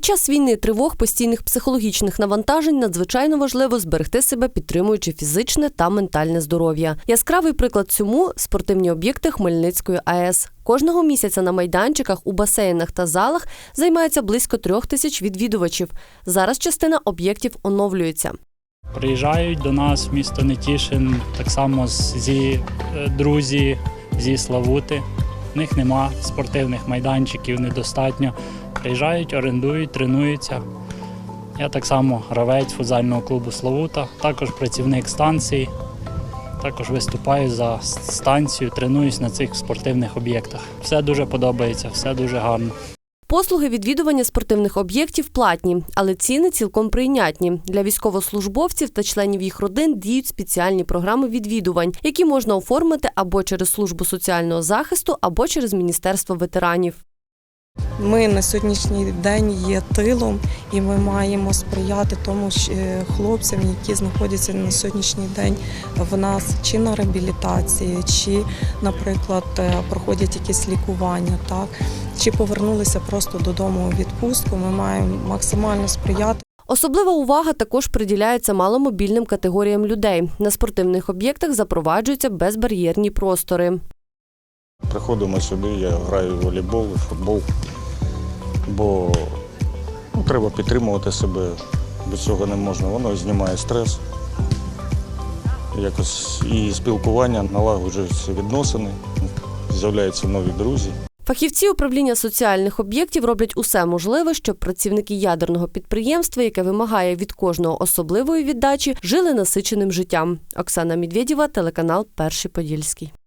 Під час війни тривог, постійних психологічних навантажень надзвичайно важливо зберегти себе, підтримуючи фізичне та ментальне здоров'я. Яскравий приклад цьому спортивні об'єкти Хмельницької АЕС. Кожного місяця на майданчиках, у басейнах та залах займається близько трьох тисяч відвідувачів. Зараз частина об'єктів оновлюється. Приїжджають до нас місто Нетішин, так само зі е, друзі зі Славути. В них нема спортивних майданчиків, недостатньо. Приїжджають, орендують, тренуються. Я так само гравець футзального клубу Славута, також працівник станції. Також виступаю за станцію, тренуюсь на цих спортивних об'єктах. Все дуже подобається, все дуже гарно. Послуги відвідування спортивних об'єктів платні, але ціни цілком прийнятні. Для військовослужбовців та членів їх родин діють спеціальні програми відвідувань, які можна оформити або через службу соціального захисту, або через міністерство ветеранів. Ми на сьогоднішній день є тилом, і ми маємо сприяти тому е, хлопцям, які знаходяться на сьогоднішній день в нас чи на реабілітації, чи, наприклад, е, проходять якесь лікування, так чи повернулися просто додому у відпустку. Ми маємо максимально сприяти. Особлива увага також приділяється маломобільним категоріям людей. На спортивних об'єктах запроваджуються безбар'єрні простори. Приходимо сюди, я граю в волейбол, в футбол, бо ну, треба підтримувати себе. Без цього не можна. Воно знімає стрес. Якось і спілкування, налагоджуються відносини, з'являються нові друзі. Фахівці управління соціальних об'єктів роблять усе можливе, щоб працівники ядерного підприємства, яке вимагає від кожного особливої віддачі, жили насиченим життям. Оксана Медведєва, телеканал Перший Подільський.